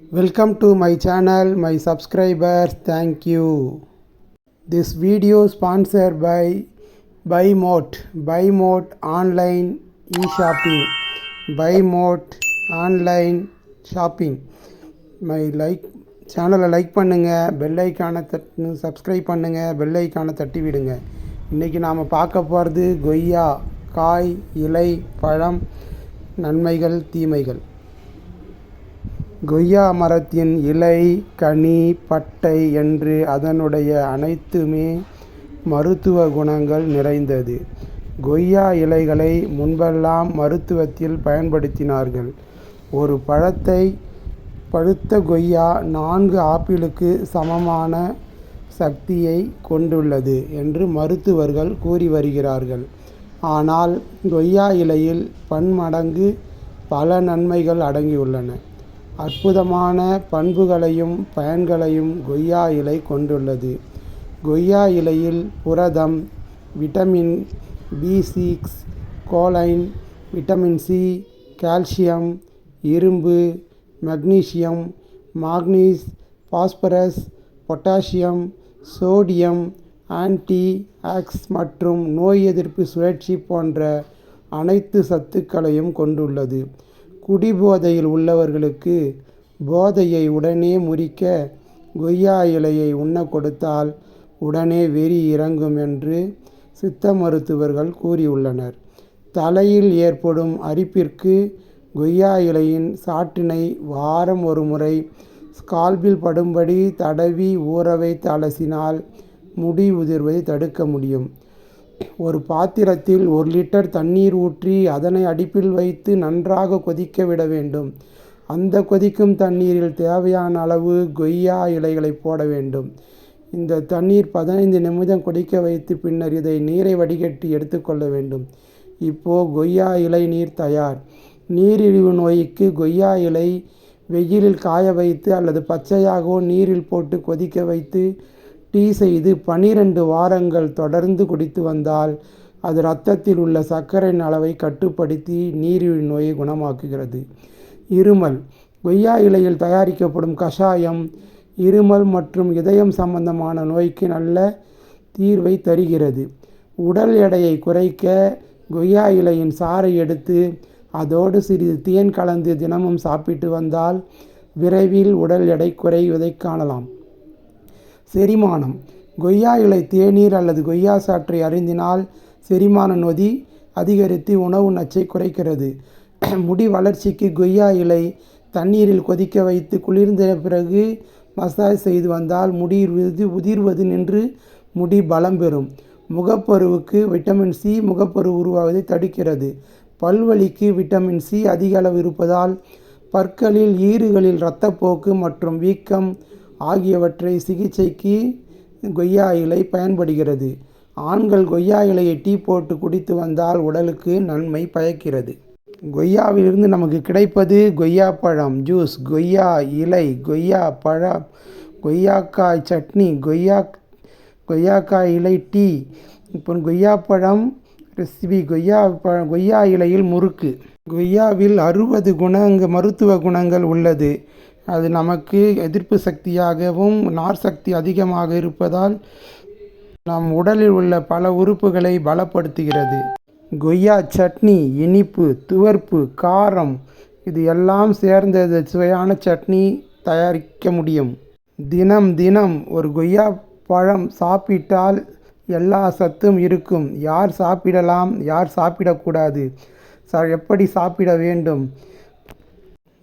Welcome to my channel, my subscribers, thank you. This video sponsored by BuyMote, BuyMote online e-shopping, BuyMote online shopping. My like சேனலை like பண்ணுங்கள் bell ஐக்கானை தட்டு subscribe பண்ணுங்கள் bell ஐக்கானை தட்டி விடுங்க இன்றைக்கி நாம் பார்க்க போகிறது கொய்யா காய் இலை பழம் நன்மைகள் தீமைகள் கொய்யா மரத்தின் இலை கனி பட்டை என்று அதனுடைய அனைத்துமே மருத்துவ குணங்கள் நிறைந்தது. கொய்யா இலைகளை முன்பெல்லாம் மருத்துவத்தில் பயன்படுத்தினார்கள். ஒரு பழத்தை பழுத்த கொய்யா நான்கு ஆப்பிளுக்கு சமமான சக்தியை கொண்டுள்ளது என்று மருத்துவர்கள் கூறி வருகிறார்கள். ஆனால் கொய்யா இலையில் பன்மடங்கு பல நன்மைகள் அடங்கியுள்ளன. அற்புதமான பண்புகளையும் பயன்களையும் கொய்யா இலை கொண்டுள்ளது. கொய்யா இலையில் புரதம் vitamin B six choline vitamin C calcium இரும்பு magnesium manganese phosphorus potassium sodium antioxidants மற்றும் நோய் எதிர்ப்பு சுழற்சி போன்ற அனைத்து சத்துக்களையும் கொண்டுள்ளது. குடிபோதையில் உள்ளவர்களுக்கு போதையை உடனே முறிக்க கொய்யா இலையை உண்ண கொடுத்தால் உடனே வெறி இறங்கும் என்று சித்த மருத்துவர்கள் கூறியுள்ளனர். தலையில் ஏற்படும் அரிப்பிற்கு கொய்யா இலையின் சாற்றினை வாரம் ஒரு முறை ஸ்கால்பில் படும்படி தடவி ஊற வைத்து அலசினால் முடி உதிர்வதை தடுக்க முடியும். ஒரு பாத்திரத்தில் ஒரு லிட்டர் தண்ணீர் ஊற்றி அதனை அடுப்பில் வைத்து நன்றாக கொதிக்க விட வேண்டும். அந்த கொதிக்கும் தண்ணீரில் தேவையான அளவு கொய்யா இலைகளை போட வேண்டும். இந்த தண்ணீர் பதினைந்து நிமிடம் கொதிக்க வைத்து பின்னர் இதை நீரை வடிகட்டி எடுத்துக்கொள்ள வேண்டும். இப்போ கொய்யா இலை நீர் தயார். நீரிழிவு நோய்க்கு கொய்யா இலை வெயிலில் காய வைத்து அல்லது பச்சையாகவோ நீரில் போட்டு கொதிக்க வைத்து டீ செய்து பனிரெண்டு வாரங்கள் தொடர்ந்து குடித்து வந்தால் அது இரத்தத்தில் உள்ள சர்க்கரையின் அளவை கட்டுப்படுத்தி நீரிழிவு நோயை குணமாக்குகிறது. இருமல். கொய்யா இலையில் தயாரிக்கப்படும் கஷாயம் இருமல் மற்றும் இதயம் சம்பந்தமான நோய்க்கு நல்ல தீர்வை தருகிறது. உடல் எடையை குறைக்க கொய்யா இலையின் சாறை எடுத்து அதோடு சிறிது தேன் கலந்து தினமும் சாப்பிட்டு வந்தால் விரைவில் உடல் எடை குறைவதை காணலாம். செரிமானம். கொய்யா இலை தேநீர் அல்லது கொய்யா சாற்றை அருந்தினால் செரிமான நொதி அதிகரித்து உணவு நச்சை குறைக்கிறது. முடி வளர்ச்சிக்கு கொய்யா இலை தண்ணீரில் கொதிக்க வைத்து குளிர்ந்த பிறகு மசாஜ் செய்து வந்தால் முடி உதிர்வது நின்று முடி பலம் பெறும். முகப்பருவுக்கு விட்டமின் சி முகப்பரு உருவாவதை தடுக்கிறது. பல்வலிக்கு விட்டமின் சி அதிக அளவு இருப்பதால் பற்களில் ஈறுகளில் இரத்தப்போக்கு மற்றும் வீக்கம் ஆகியவற்றை சிகிச்சைக்கு கொய்யா இலை பயன்படுகிறது. ஆண்கள் கொய்யா இலையை டீ போட்டு குடித்து வந்தால் உடலுக்கு நன்மை பயக்கிறது. கொய்யாவிலிருந்து நமக்கு கிடைப்பது கொய்யா பழம் ஜூஸ் கொய்யா இலை கொய்யா பழம் கொய்யாக்காய் சட்னி கொய்யா கொய்யாக்காய் இலை டீ இப்போ கொய்யா பழம் ரெசிபி கொய்யா ப கொய்யா இலையில் முறுக்கு. கொய்யாவில் அறுபது குணங்க மருத்துவ குணங்கள் உள்ளது. அது நமக்கு எதிர்ப்பு சக்தியாகவும் நார் சக்தி அதிகமாக இருப்பதால் நம் உடலில் உள்ள பல உறுப்புகளை பலப்படுத்துகிறது. கொய்யா சட்னி இனிப்பு துவர்ப்பு காரம் இது எல்லாம் சேர்ந்தது சுவையான சட்னி தயாரிக்க முடியும். தினம் தினம் ஒரு கொய்யா பழம் சாப்பிட்டால் எல்லா சத்தும் இருக்கும். யார் சாப்பிடலாம் யார் சாப்பிடக்கூடாது? ச எப்படி சாப்பிட வேண்டும்?